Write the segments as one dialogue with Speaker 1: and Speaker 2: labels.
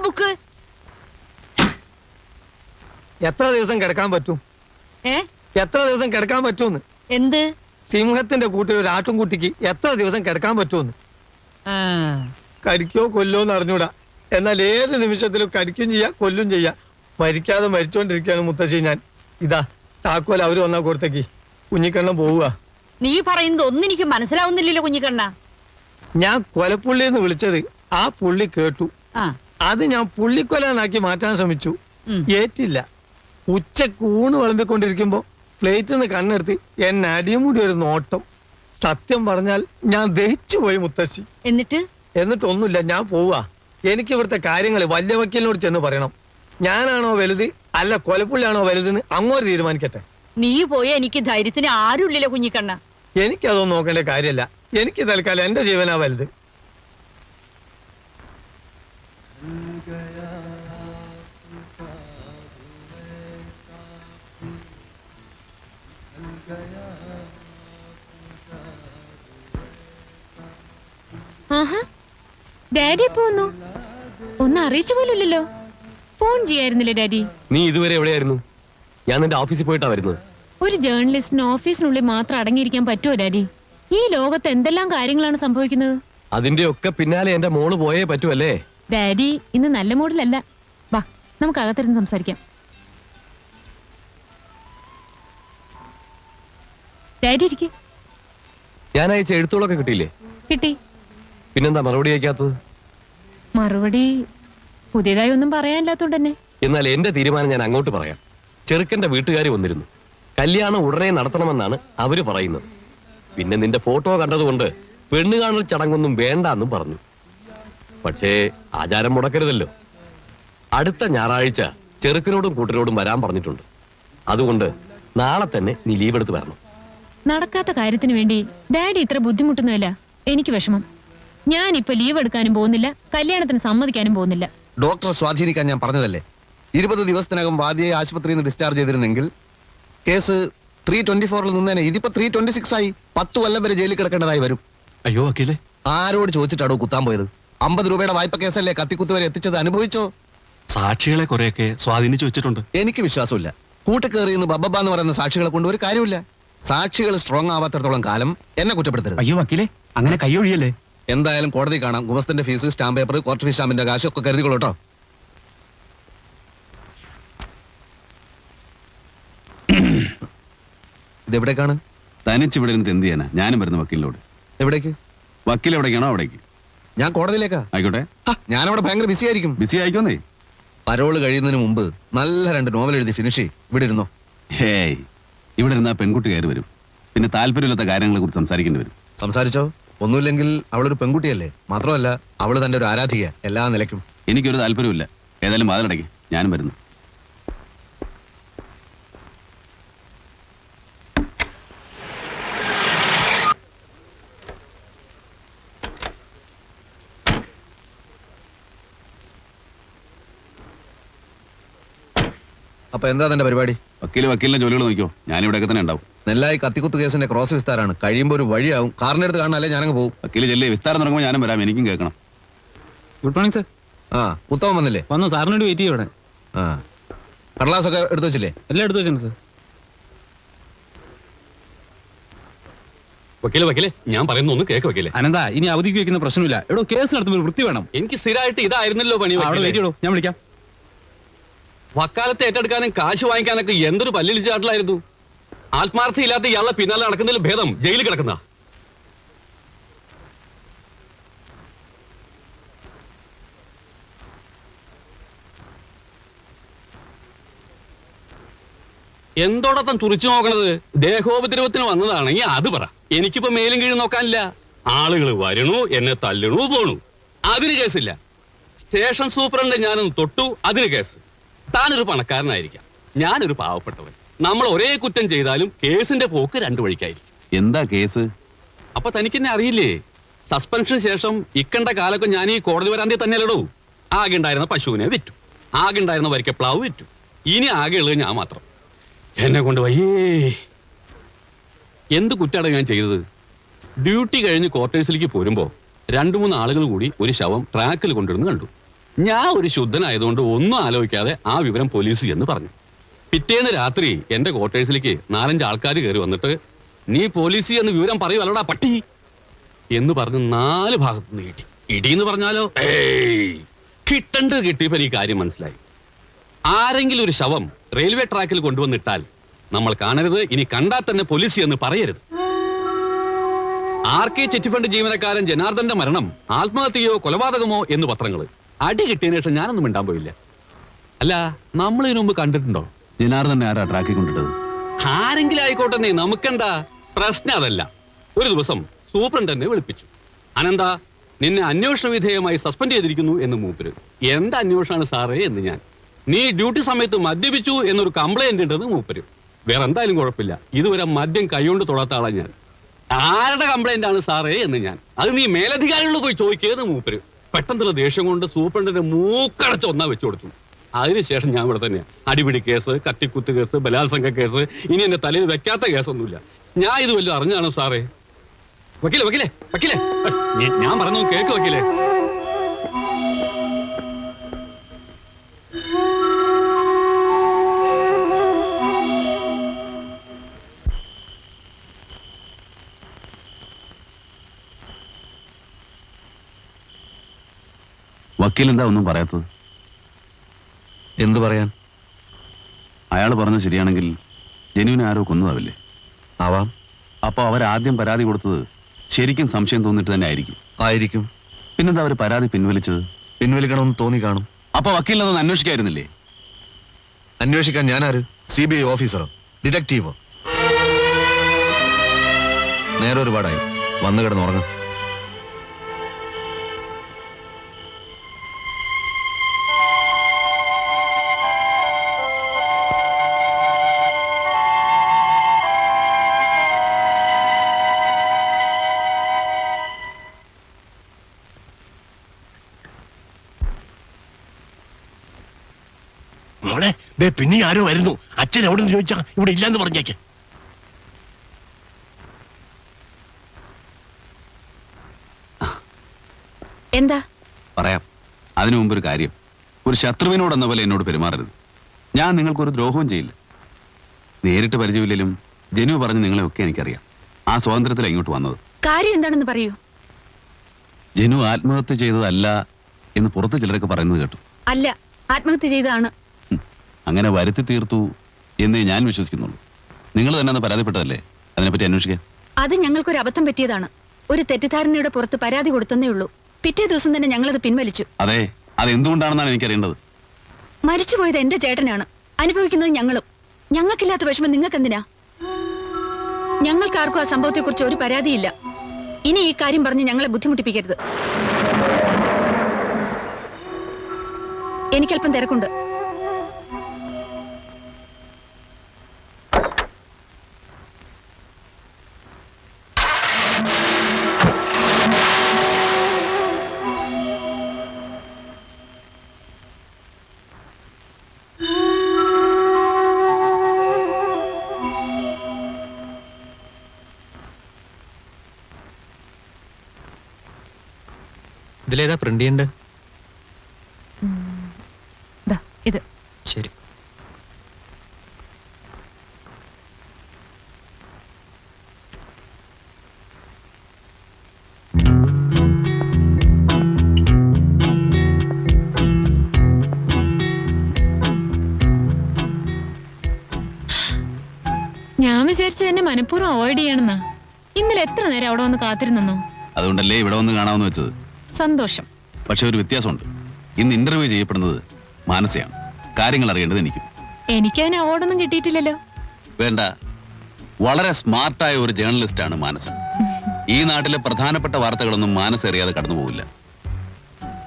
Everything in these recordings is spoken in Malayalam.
Speaker 1: ബുക്ക്.
Speaker 2: എത്ര ദിവസം കിടക്കാൻ പറ്റും? എത്ര ദിവസം കിടക്കാൻ പറ്റുമെന്ന്?
Speaker 3: എന്ത്?
Speaker 2: സിംഹത്തിന്റെ കൂട്ടിൽ ഒരു ആട്ടുംകുട്ടിക്ക് എത്ര ദിവസം കിടക്കാൻ പറ്റുമെന്ന്?
Speaker 3: ആ,
Speaker 2: കടിക്കോ കൊല്ലോ എന്ന് അറിഞ്ഞൂടാ. എന്നാൽ ഏത് നിമിഷത്തിലും കടിക്കും ചെയ്യാം കൊല്ലും ചെയ്യാം. മരിക്കാതെ മരിച്ചോണ്ടിരിക്കുകയാണ് മുത്തശ്ശി ഞാൻ. ഇതാ താക്കോൽ അവർ വന്നാ കൊടുത്തേക്ക്. കുഞ്ഞിക്കണ്ണം പോവുക.
Speaker 3: നീ പറയുന്നത് ഒന്നും എനിക്ക് മനസ്സിലാവുന്നില്ലല്ലോ കുഞ്ഞിക്കണ്ണ.
Speaker 2: ഞാൻ കൊലപ്പുള്ളി എന്ന് വിളിച്ചത് ആ പുള്ളി കേട്ടു. അത് ഞാൻ പുള്ളിക്കൊലാനാക്കി മാറ്റാൻ ശ്രമിച്ചു. ഏറ്റില്ല. ഉച്ചയ്ക്ക് ഊണ് വിളമ്പിക്കൊണ്ടിരിക്കുമ്പോ പ്ലേറ്റിൽ നിന്ന് കണ്ണെടുത്ത് എന്നെ കൂടി ഒരു നോട്ടം. സത്യം പറഞ്ഞാൽ ഞാൻ ദഹിച്ചു പോയി മുത്തശ്ശി.
Speaker 3: എന്നിട്ട്?
Speaker 2: എന്നിട്ടൊന്നുമില്ല ഞാൻ പോവാ എനിക്ക് ഇവിടുത്തെ കാര്യങ്ങൾ വല്യ വക്കീലിനോട് ചെന്ന് പറയണം. ഞാനാണോ വലുത്? അല്ല കൊലപ്പുള്ളിയാണോ വലുതെന്ന് അങ്ങോട്ട് തീരുമാനിക്കട്ടെ.
Speaker 3: നീ പോയ എനിക്ക് ധൈര്യത്തിന് ആരുമില്ലല്ലോ കുഞ്ഞിക്കണ്ണ.
Speaker 2: എനിക്കതൊന്നും നോക്കേണ്ട കാര്യമല്ല എനിക്ക് തൽക്കാലം എന്റെ ജീവനാ വലുത്.
Speaker 4: ആഹാ. ഡാഡി എപ്പോ വന്നു? ഒന്ന് അറിയിച്ചു പോലുമില്ലല്ലോ. Phone ചെയ്യായിരുന്നില്ലേ daddy?
Speaker 5: നീ ഇതുവരെ എവിടെയായിരുന്നു? ഞാൻ നിന്റെ ഓഫീസിൽ പോയിട്ടാ വരുന്നത്.
Speaker 4: ഒരു ജേർണലിസ്റ്റിന് ഓഫീസിനുള്ളിൽ മാത്രം അടങ്ങിയിരിക്കാൻ പറ്റുമോ ഡാഡി? ഈ ലോകത്ത് എന്തെല്ലാം കാര്യങ്ങളാണ് സംഭവിക്കുന്നത്?
Speaker 5: അതിന്റെ ഒക്കെ പിന്നാലെ എന്റെ മോൾ പോയേ പറ്റുമല്ലേ
Speaker 4: ഡാഡി ഇന്ന് നല്ല മൂഡിലല്ല. വാ നമുക്ക് അകത്തിരുന്ന് സംസാരിക്കാം. ഡാഡി ഇരിക്കെ.
Speaker 5: ഞാൻ അയച്ച എഴുത്തുകളൊക്കെ കിട്ടിയില്ലേ?
Speaker 4: കിട്ടി.
Speaker 5: പിന്നെന്താ മറുപടി അയക്കാത്തത്?
Speaker 4: മറുപടി പുതിയതായി ഒന്നും പറയാനില്ലാത്തോണ്ട് തന്നെ
Speaker 5: എന്നാൽ എന്റെ തീരുമാനം ഞാൻ അങ്ങോട്ട് പറയാം. ചെറുക്കന്റെ വീട്ടുകാർ വന്നിരുന്നു. കല്യാണം ഉടനെ നടത്തണമെന്നാണ് അവർ പറയുന്നത്. പിന്നെ നിന്റെ ഫോട്ടോ കണ്ടതുകൊണ്ട് പെണ്ണ് കാണൽ ചടങ്ങൊന്നും വേണ്ട എന്നും പറഞ്ഞു. പക്ഷേ ആചാരം മുടക്കരുതല്ലോ. അടുത്ത ഞായറാഴ്ച ചെറുക്കനോടും കൂട്ടരോടും വരാൻ പറഞ്ഞിട്ടുണ്ട്. അതുകൊണ്ട് നാളെ തന്നെ നീ ലീവ് എടുത്ത് വരണം.
Speaker 4: നടക്കാത്ത കാര്യത്തിന് വേണ്ടി ഡാഡി ഇത്ര ബുദ്ധിമുട്ടുന്നതല്ല. എനിക്ക് വിഷമം. ഞാൻ ഇപ്പൊ ലീവ് എടുക്കാനും പോകുന്നില്ല കല്യാണത്തിന് സമ്മതിക്കാനും പോകുന്നില്ല.
Speaker 6: ഡോക്ടറെ സ്വാധീനിക്കാൻ ഞാൻ പറഞ്ഞതല്ലേ? ഇരുപത് ദിവസത്തിനകം വാദിയെ ആശുപത്രിയിൽ നിന്ന് ഡിസ്ചാർജ് ചെയ്തിരുന്നെങ്കിൽ കേസ് ത്രീ ട്വന്റി ഫോറിൽ നിന്നേനെ. ഇതിപ്പോ ത്രീ ട്വന്റി സിക്സ് ആയി. പത്ത് കൊല്ലം വരെ ജയിലിൽ കിടക്കേണ്ടതായി വരും.
Speaker 5: അയ്യോ അഖിലേ.
Speaker 6: ആരോട് ചോദിച്ചിട്ടാണോ കുത്താൻ പോയത്? അമ്പത് രൂപയുടെ വായ്പ കേസല്ലേ കത്തിക്കുത്ത് വരെ എത്തിച്ചത് അനുഭവിച്ചോ?
Speaker 7: സാക്ഷികളെ കുറെയൊക്കെ സ്വാധീനിച്ചു വെച്ചിട്ടുണ്ട്.
Speaker 6: എനിക്ക് വിശ്വാസമില്ല. കൂട്ടുകയറിയെന്ന് ബബ്ബ എന്ന് പറയുന്ന സാക്ഷികളെ കൊണ്ട് ഒരു കാര്യമില്ല. സാക്ഷികൾ സ്ട്രോങ് ആവാത്തിടത്തോളം കാലം എന്നെ കുറ്റപ്പെടുത്തരുത്.
Speaker 7: അയ്യോ വക്കീലെ അങ്ങനെ കൈയൊഴിയല്ലേ
Speaker 6: എന്തായാലും കോടതി കാണാം. ഗുമസ്തന്റെ fee stamp paper court fee സ്റ്റാമ്പിന്റെ കാശ് ഒക്കെ കരുതിക്കൊള്ളൂട്ടോ ഇതെവിടേക്കാണ്?
Speaker 8: തനിച്ച് ഇവിടെ ഇരുന്നിട്ട് എന്ത് ചെയ്യാനാ? ഞാനും വരുന്ന വക്കീലിനോട്.
Speaker 6: എവിടേക്ക്?
Speaker 8: വക്കീൽ എവിടേക്കാണോ അവിടേക്ക്.
Speaker 6: ഞാൻ കോടതിയിലേക്കാ.
Speaker 8: ആയിക്കോട്ടെ.
Speaker 6: ഞാൻ ഞാനവിടെ ഭയങ്കര ബിസി ആയിരിക്കും.
Speaker 8: ബിസി ആയിക്കോന്നേ.
Speaker 6: പരോൾ കഴിയുന്നതിന് മുമ്പ് നല്ല രണ്ട് നോവൽ എഴുതി ഫിനിഷ് ഇവിടെ ഇരുന്നോ.
Speaker 8: ഹേയ് ഇവിടെ ഇരുന്നാ പെൺകുട്ടി കയറി വരും. പിന്നെ താല്പര്യമില്ലാത്ത കാര്യങ്ങളെ കുറിച്ച് സംസാരിക്കേണ്ടി വരും.
Speaker 6: സംസാരിച്ചോ? ഒന്നുമില്ലെങ്കിൽ അവളൊരു പെൺകുട്ടിയല്ലേ? മാത്രമല്ല അവൾ തന്റെ ഒരു ആരാധിക എല്ലാ നിലയ്ക്കും.
Speaker 8: എനിക്കൊരു താല്പര്യമില്ല ഏതായാലും വാതിലടയ്ക്ക് ഞാനും വരുന്നു.
Speaker 6: അപ്പൊ എന്താ തന്റെ പരിപാടി?
Speaker 8: വക്കീൽ വക്കീലിന്റെ ജോലികൾ നോക്കിയോ ഞാനിവിടെയൊക്കെ തന്നെ ഉണ്ടാവും.
Speaker 6: നെല്ലായി കത്തിക്കുത്ത് കേസിന്റെ ക്രോസ് വിസ്താരാണ്. കഴിയുമ്പോ ഒരു വഴിയാവും. കാറിന്റെ അടുത്ത് കാണാനല്ലേ ഞാനങ്ങ് പോകും
Speaker 8: വക്കീൽ ചെല്ലേ വിസ്താരം തുടങ്ങുമ്പോൾ ഞാനും വരാം. എനിക്കും കേൾക്കണം.
Speaker 7: ഗുഡ് മോർണിംഗ് സർ
Speaker 6: ആ ഉത്തമം വന്നില്ലേ?
Speaker 7: വന്നു സാറിന് വേണ്ടി വെയിറ്റ് ചെയ്യും ഇവിടെ.
Speaker 6: ആ. കടലാസൊക്കെ എടുത്തു വെച്ചില്ലേ?
Speaker 7: എല്ലാം എടുത്തു വെച്ചു സർ
Speaker 5: വക്കീലെ വക്കീലെ ഞാൻ പറയുന്ന ഒന്ന് കേക്ക് വക്കീലെ.
Speaker 7: അനന്താ ഇനി അവധിക്ക് വെക്കുന്ന പ്രശ്നമില്ല. എടോ കേസ് നടത്തുമ്പോൾ വൃത്തി വേണം.
Speaker 5: എനിക്ക് സ്ഥിരമായിട്ട് ഇതായിരുന്നല്ലോ പണി
Speaker 7: അവിടെ വെയിറ്റ് ചെയ്യോ ഞാൻ വിളിക്കാം.
Speaker 5: വക്കാലത്ത് ഏറ്റെടുക്കാനും കാശ് വാങ്ങിക്കാനൊക്കെ എന്തൊരു പല്ലിളിച്ചാട്ടിലായിരുന്നു ആത്മാർത്ഥയില്ലാത്ത ഇയാളെ പിന്നാലെ നടക്കുന്നതിൽ ഭേദം ജയിലിൽ കിടക്കുന്ന. എന്തോടൊപ്പം തുറിച്ചു നോക്കണത്? ദേഹോപദ്രവത്തിന് വന്നതാണെങ്കിൽ അത് പറ. എനിക്കിപ്പോ മേലും കീഴും നോക്കാനില്ല. ആളുകൾ വരണു എന്നെ തല്ലണു പോണു. അതിന് കേസില്ല. സ്റ്റേഷൻ സൂപ്രണ്ട് ഞാനൊന്ന് തൊട്ടു അതിന് കേസ്. താനൊരു പണക്കാരനായിരിക്കാം. ഞാനൊരു പാവപ്പെട്ടവൻ. നമ്മൾ ഒരേ കുറ്റം ചെയ്താലും കേസിന്റെ പോക്ക് രണ്ടു വഴിക്കായിരിക്കും.
Speaker 8: എന്താ കേസ്?
Speaker 5: അപ്പൊ തനിക്കെന്നെ അറിയില്ലേ? സസ്പെൻഷന് ശേഷം ഇക്കണ്ട കാലൊക്കെ ഞാൻ ഈ കോടതി വരാന്തി തന്നെയല്ലടോ. ആകെ ഉണ്ടായിരുന്ന പശുവിനെ വിറ്റു. ആകെ ഉണ്ടായിരുന്ന വരിക്കപ്ലാവ് വിറ്റു. ഇനി ആകെ ഉള്ളത് ഞാൻ മാത്രം. എന്നെ കൊണ്ട് വയ്യേ.
Speaker 7: എന്ത് കുറ്റാണ് ഞാൻ ചെയ്തത്? ഡ്യൂട്ടി കഴിഞ്ഞ് ക്വാർട്ടേഴ്സിലേക്ക് പോരുമ്പോ രണ്ടു മൂന്ന് ആളുകൾ കൂടി ഒരു ശവം ട്രാക്കിൽ കൊണ്ടിരുന്ന് കണ്ടു. ഞാൻ ഒരു ശുദ്ധനായതുകൊണ്ട് ഒന്നും ആലോചിക്കാതെ ആ വിവരം പോലീസ് എന്ന് പറഞ്ഞു. പിറ്റേന്ന് രാത്രി എന്റെ ക്വാർട്ടേഴ്സിലേക്ക് നാലഞ്ച് ആൾക്കാർ കയറി വന്നിട്ട് നീ പോലീസ് എന്ന് വിവരം പറയുവല്ലടാ പട്ടി എന്ന് പറഞ്ഞ് നാല് ഭാഗത്ത് നിന്ന് ഇടി ഇടി എന്ന് പറഞ്ഞാലോ കിട്ടണ്ട് കിട്ടിയപ്പോ ഈ കാര്യം മനസ്സിലായി. ആരെങ്കിലും ഒരു ശവം റെയിൽവേ ട്രാക്കിൽ കൊണ്ടുവന്നിട്ടാൽ നമ്മൾ കാണരുത് ഇനി കണ്ടാൽ തന്നെ പോലീസ് എന്ന് പറയരുത്. ആർ കെ ചെറ്റിഫണ്ട് ജീവനക്കാരൻ ജനാർദ്ദന്റെ മരണം ആത്മഹത്യയോ കൊലപാതകമോ എന്ന് പത്രങ്ങൾ അടി കിട്ടിയതിനു ശേഷം ഞാനൊന്നും മിണ്ടാൻ പോയില്ല. അല്ല നമ്മൾ ഇതിനു മുമ്പ് കണ്ടിട്ടുണ്ടോ?
Speaker 8: ജനാർദ്ദനെ ആരാ ട്രാക്കി കൊണ്ടിട്ടത്?
Speaker 7: ആരെങ്കിലും ആയിക്കോട്ടെ നമുക്കെന്താ? പ്രശ്നം അതല്ല. ഒരു ദിവസം സൂപ്രണ്ട് വിളിപ്പിച്ചു. അനന്ത നിന്നെ അന്വേഷണ വിധേയമായി സസ്പെൻഡ് ചെയ്തിരിക്കുന്നു എന്ന് മൂപ്പര്. എന്താ അന്വേഷണമാണ് സാറേ എന്ന് ഞാൻ. നീ ഡ്യൂട്ടി സമയത്ത് മദ്യപിച്ചു എന്നൊരു കംപ്ലൈന്റ് ഉണ്ടെന്ന് മൂപ്പര്. വേറെ എന്തായാലും കുഴപ്പമില്ല. ഇതുവരെ മദ്യം കൈകൊണ്ട് തൊടാത്ത ആളാണ് ഞാൻ. ആരുടെ കംപ്ലൈന്റ് ആണ് സാറേ എന്ന് ഞാൻ. അത് നീ മേലധികാരികളോട് പോയി ചോദിക്കുന്നത് മൂപ്പര്. പെട്ടെന്നുള്ള ദേഷ്യം കൊണ്ട് സൂപ്രണ്ടിന്റെ മൂക്കടച്ച് ഒന്നാ വെച്ചു കൊടുത്തു. അതിനുശേഷം ഞാൻ ഇവിടെ തന്നെയാണ് അടിപിടി കേസ് കത്തിക്കുത്ത് കേസ് ബലാത്സംഗ കേസ് ഇനി എന്റെ തലയിൽ വെക്കാത്ത കേസൊന്നുമില്ല. ഞാൻ ഇത് വല്ലതും അറിഞ്ഞാണോ സാറേ? വക്കീലെ വക്കീലെ വക്കീലെ. ഞാൻ പറഞ്ഞു കേക്ക് വക്കീലെ.
Speaker 8: വക്കീൽ എന്താ ഒന്നും പറയാത്തത്?
Speaker 6: എന്തു പറയാൻ?
Speaker 8: അയാൾ പറഞ്ഞ ശരിയാണെങ്കിൽ ജനുവിനെ ആരോ കൊന്നതാവില്ലേ?
Speaker 6: ആവാം.
Speaker 8: അപ്പോൾ അവരാദ്യം പരാതി കൊടുത്തത് ശരിക്കും സംശയം തോന്നിട്ട് തന്നെ ആയിരിക്കും.
Speaker 6: ആയിരിക്കും.
Speaker 8: പിന്നെന്താ അവർ പരാതി പിൻവലിച്ചത്?
Speaker 6: പിൻവലിക്കണമെന്ന് തോന്നി കാണും.
Speaker 8: അപ്പൊ അതൊന്ന് അന്വേഷിക്കായിരുന്നില്ലേ?
Speaker 6: അന്വേഷിക്കാൻ ഞാനാര്? സി ബി ഐ ഓഫീസറോ? ഡിറ്റക്റ്റീവോ? നേരെ ഒരുപാടായി വന്നു കിടന്ന്
Speaker 1: ദേ പിന്നെ ആരോ വരുന്നു. അച്ഛൻ എവിടെ നിന്ന് ചോദിച്ചാ ഇവിടെ ഇല്ലാന്ന് പറഞ്ഞേക്ക്.
Speaker 4: എന്താ?
Speaker 8: പറയാം. അതിനു മുമ്പ് ഒരു കാര്യം. ഒരു ശത്രുവിനോട് എന്ന പോലെ എന്നോട് പെരുമാറരുത്. ഞാൻ നിങ്ങൾക്കൊരു ദ്രോഹവും ചെയ്യില്ല. നേരിട്ട് പരിചയമില്ലെങ്കിലും ജനു പറഞ്ഞ് നിങ്ങളെയൊക്കെ എനിക്കറിയാം. ആ സ്വാതന്ത്ര്യത്തിലാണ് ഇങ്ങോട്ട് വന്നത്.
Speaker 4: കാര്യം എന്താണെന്ന് പറയൂ.
Speaker 8: ജനു ആത്മഹത്യ ചെയ്തതല്ല എന്ന് പുറത്ത് ചിലരൊക്കെ പറയുന്നത് കേട്ടു.
Speaker 4: അല്ല ആത്മഹത്യ ചെയ്തതാണ്.
Speaker 8: അങ്ങനെ വരുത്തി തീർത്തു എന്നേ ഞാൻ വിശ്വസിക്കുന്നുള്ളൂ. നിങ്ങൾ തന്നെ അന്ന് പരാതിപ്പെട്ടതല്ലേ? അതിനെപ്പറ്റി അന്വേഷിക്കാം.
Speaker 4: അത് ഞങ്ങൾക്കൊരു അബദ്ധം പറ്റിയതാണ്. ഒരു തെറ്റിദ്ധാരണയുടെ പുറത്ത് പരാതി കൊടുത്തന്നേ ഉള്ളൂ. പിറ്റേ ദിവസം തന്നെ ഞങ്ങളത് പിൻവലിച്ചു.
Speaker 8: അതെ അത് എന്തുകൊണ്ടാണെന്നാണ് എനിക്കറിയേണ്ടത്?
Speaker 4: മരിച്ചുപോയത് എന്റെ ചേട്ടനാണ്. അനുഭവിക്കുന്നത് ഞങ്ങളും. ഞങ്ങൾക്കില്ലാത്ത വിഷമം നിങ്ങൾക്ക് എന്തിനാ ഞങ്ങൾക്കാർക്കും ആ സംഭവത്തെക്കുറിച്ച് ഒരു പരാതിയില്ല. ഇനി ഈ കാര്യം പറഞ്ഞ് ഞങ്ങളെ ബുദ്ധിമുട്ടിപ്പിക്കരുത്. എനിക്കല്പം തിരക്കുണ്ട്.
Speaker 9: ഇതിലേതാ പ്രിന്റ് ഉണ്ട്
Speaker 4: ദാ, ഇത്.
Speaker 9: ശരി.
Speaker 4: ഞാൻ വിചാരിച്ചത് എന്നെ മനഃപൂർവം അവോയ്ഡ് ചെയ്യണമെന്നാ. ഇന്നലെ എത്ര നേരം അവിടെ വന്ന് കാത്തിരുന്നോ
Speaker 8: അതുകൊണ്ടല്ലേ ഇവിടെ വന്ന് കാണാമെന്ന് വെച്ചത്?
Speaker 4: സന്തോഷം.
Speaker 8: പക്ഷെ ഒരു വ്യത്യാസമുണ്ട്. ഇന്ന് ഇന്റർവ്യൂ ചെയ്യപ്പെടുന്നത് മാനസയാണ്. കാര്യങ്ങൾ അറിയേണ്ടത് എനിക്കും.
Speaker 4: എനിക്കതിന് അവാർഡൊന്നും കിട്ടിയിട്ടില്ലല്ലോ.
Speaker 8: വേണ്ട. വളരെ സ്മാർട്ടായ ഒരു ജേർണലിസ്റ്റ് ആണ് മാനസ ഈ നാട്ടിലെ പ്രധാനപ്പെട്ട വാർത്തകളൊന്നും മാനസ അറിയാതെ കടന്നു പോകില്ല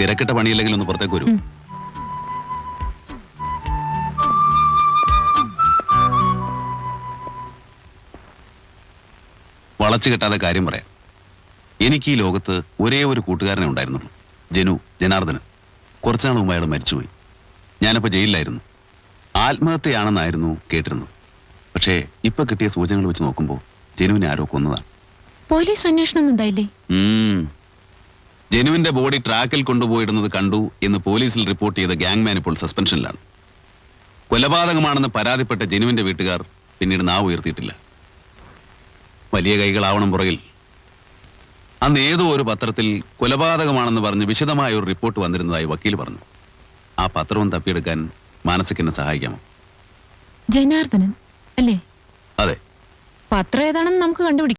Speaker 8: തിരക്കിട്ട പണിയില്ലെങ്കിൽ ഒന്ന് പുറത്തേക്ക് വരും. വളച്ചു കെട്ടാതെ കാര്യം പറയാം. എനിക്ക് ഈ ലോകത്ത് ഒരേ ഒരു കൂട്ടുകാരനെ ഉണ്ടായിരുന്നുള്ളൂ. ജനു ജനാർദ്ദനൻ. കുറച്ചാൾ മുമ്പ് അയാൾ മരിച്ചുപോയി. ഞാനപ്പോൾ ജയിലിലായിരുന്നു. ആത്മഹത്യയാണെന്നായിരുന്നു കേട്ടിരുന്നു പക്ഷേ ഇപ്പൊ കിട്ടിയ സൂചനകൾ വെച്ച് നോക്കുമ്പോൾ ജനുവിനെ ആരോ കൊന്നതാണ്.
Speaker 4: പോലീസ് അന്വേഷണം ഉണ്ടായില്ലേ?
Speaker 8: ജനുവിന്റെ ബോഡി ട്രാക്കിൽ കൊണ്ടുപോയിരുന്നത് കണ്ടു എന്ന് പോലീസിൽ റിപ്പോർട്ട് ചെയ്ത ഗാങ്മാൻ ഇപ്പോൾ സസ്പെൻഷനിലാണ്. കൊലപാതകമാണെന്ന് പരാതിപ്പെട്ട ജനുവിന്റെ വീട്ടുകാർ പിന്നീട് നാവ് ഉയർത്തിയിട്ടില്ല. വലിയ കൈകളാവണം പുറകിൽ അന്ന് ഏതോ ഒരു പത്രത്തിൽ കൊലപാതകമാണെന്ന് പറഞ്ഞ് വിശദമായ ഒരു റിപ്പോർട്ട് വന്നിരുന്നതായി വക്കീൽ പറഞ്ഞു. ആ പത്രവും തപ്പിയെടുക്കാൻ മാനസിക്കെന്നെ സഹായിക്കാമോ?
Speaker 4: ജനാർദ്ദനൻ അല്ലേ?
Speaker 8: അതെ.
Speaker 4: പത്രം ഏതാണെന്ന് നമുക്ക് കണ്ടുപിടിക്കാം